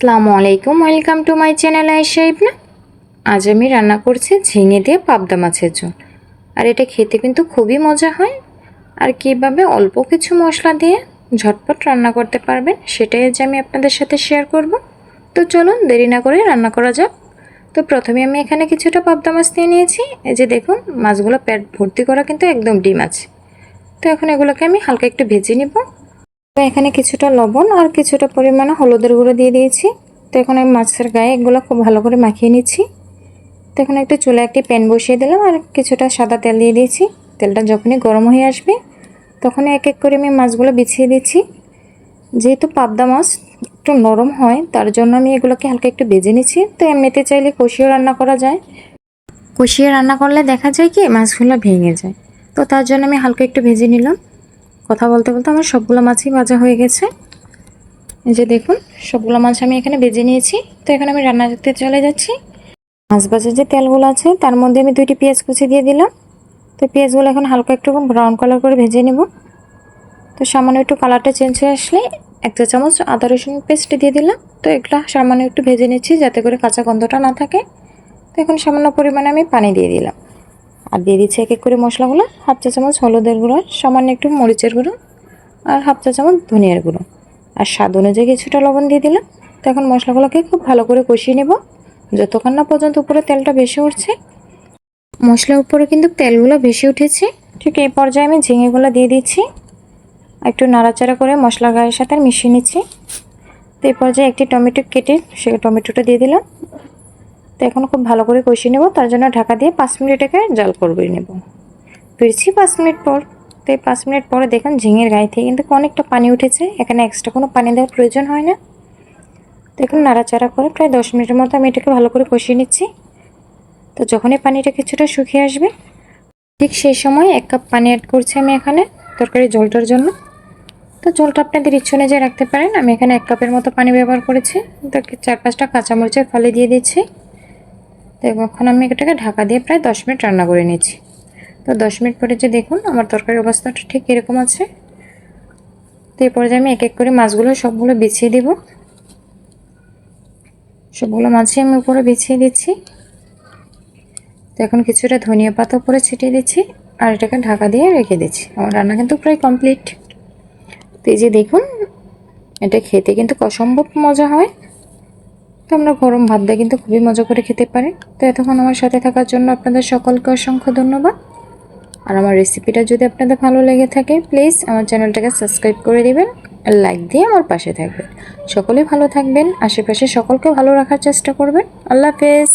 আসসালামু আলাইকুম, welcome to my channel Aysha Ibna আজ আমি রান্না করছি ঝিঙে দিয়ে পাবদা মাছের ঝোল। আর এটা খেতে কিন্তু খুবই মজা হয়। আর কীভাবে অল্প কিছু মশলা দিয়ে ঝটপট রান্না করতে পারবেন, সেটাই আজ আমি আপনাদের সাথে শেয়ার করব। তো চলুন, দেরি না করে রান্না করা যাক। তো প্রথমে আমি এখানে কিছুটা পাবদা মাছ নিয়ে নিয়েছি। এই যে দেখুন, মাছগুলো পেট ভর্তি করা কিন্তু একদম ডিম আছে। তো এখন এগুলোকে আমি হালকা একটু ভেজে নিব। তো এখানে কিছুটা লবণ আর কিছুটা পরিমাণে হলুদের গুঁড়ো দিয়ে দিয়েছি। তো এখন আমি মাছের গায়ে এগুলো খুব ভালো করে মাখিয়ে নিচ্ছি। তো এখন একটু চুলে একটি প্যান বসিয়ে দিলাম আর কিছুটা সাদা তেল দিয়ে দিয়েছি। তেলটা যখনই গরম হয়ে আসবে, তখনই এক এক করে আমি মাছগুলো বিছিয়ে দিচ্ছি। যেহেতু পাবদা মাছ একটু নরম হয়, তার জন্য আমি এগুলোকে হালকা একটু ভেজে নিচ্ছি। তো এমনিতে চাইলে কষিয়ে রান্না করা যায়। কষিয়ে রান্না করলে দেখা যায় কি মাছগুলো ভেঙে যায়। তো তার জন্য আমি হালকা একটু ভেজে নিলাম। কথা বলতে বলতে আমার সবগুলো মাছই ভাজা হয়ে গেছে। যে দেখুন, সবগুলো মাছ আমি এখানে ভেজে নিয়েছি। তো এখানে আমি রান্না করতে চলে যাচ্ছি। মাছ ভাজার যে তেলগুলো আছে, তার মধ্যে আমি দুইটি পেঁয়াজ কুচি দিয়ে দিলাম। তো পেঁয়াজগুলো এখন হালকা একটু ব্রাউন কালার করে ভেজে নেব। তো সামান্য একটু কালারটা চেঞ্জ হয়ে আসলে এক চা চামচ আদা রসুন পেস্ট দিয়ে দিলাম। তো এগুলো সামান্য একটু ভেজে নিচ্ছি যাতে করে কাঁচা গন্ধটা না থাকে। তো এখন সামান্য পরিমাণে আমি পানি দিয়ে দিলাম। আর দিয়ে দিচ্ছি এক এক করে মশলাগুলো, হাফ চা চামচ হলুদের গুঁড়ো, সামান্য একটু মরিচের গুঁড়ো আর হাফ চা চামচ ধনিয়ার গুঁড়ো। আর স্বাদ অনুযায়ী কিছুটা লবণ দিয়ে দিলাম। তো এখন মশলাগুলোকে খুব ভালো করে কষিয়ে নেব। যতক্ষণ না পর্যন্ত উপরে তেলটা বেশি উঠছে মশলার উপরে কিন্তু তেলগুলো বেশি উঠেছে। ঠিক এই পর্যায়ে আমি ঝিঙেগুলো দিয়ে দিচ্ছি। একটু নাড়াচাড়া করে মশলা গায়ের সাথে মিশিয়ে নিচ্ছি। তো এই পর্যায়ে একটি টমেটো কেটে সে টমেটোটা দিয়ে দিলাম। তো এখন খুব ভালো করে কষিয়ে নেব। তার জন্য ঢাকা দিয়ে পাঁচ মিনিট এটাকে জাল করবে নেব। ফিরছি পাঁচ মিনিট পর। তো এই পাঁচ মিনিট পরে দেখুন ঝিঙের গায়ে থেকে কিন্তু অনেকটা পানি উঠেছে। এখানে এক্সট্রা কোনো পানি দেওয়ার প্রয়োজন হয় না। তো এখন নাড়াচাড়া করে প্রায় দশ মিনিটের মতো আমি এটাকে ভালো করে কষিয়ে নিচ্ছি। তো যখনই পানিটা কিছুটা শুকিয়ে আসবে, ঠিক সেই সময় এক কাপ পানি অ্যাড করছি আমি এখানে তরকারি জলটার জন্য। তো জলটা আপনাদের ইচ্ছে অনুযায়ী রাখতে পারেন। আমি এখানে এক কাপের মতো পানি ব্যবহার করেছি। তো চার পাঁচটা কাঁচামরিচের ফালি দিয়ে দিচ্ছি। তো এখন আমি এটাকে ঢাকা দিয়ে প্রায় দশ মিনিট রান্না করে নিয়েছি তো দশ মিনিট পরে যে দেখুন, আমার তরকারির অবস্থাটা ঠিক এরকম আছে। তো এই পর্যায়ে আমি এক এক করে মাছগুলো সবগুলো বিছিয়ে দিব। সবগুলো মাছই আমি উপরে বিছিয়ে দিচ্ছি। তো এখন কিছুটা ধনিয়া পাতা উপরে ছিটিয়ে দিচ্ছি আর এটাকে ঢাকা দিয়ে রেখে দিচ্ছি। আমার রান্না কিন্তু প্রায় কমপ্লিট। তো এই যে দেখুন, এটা খেতে কিন্তু অসম্ভব মজা হয়। তো আমরা গরম ভাত দিয়ে কিন্তু খুবই মজা করে খেতে পারি। তো এতক্ষণ আমার সাথে থাকার জন্য আপনাদের সকলকে অসংখ্য ধন্যবাদ। আর আমার রেসিপিটা যদি আপনাদের ভালো লেগে থাকে প্লিজ আমার চ্যানেলটাকে সাবস্ক্রাইব করে দেবেন আর লাইক দিয়ে আমার পাশে থাকবেন। সকলেই ভালো থাকবেন, আশেপাশে সকলকে ভালো রাখার চেষ্টা করবেন। আল্লাহ হাফেজ।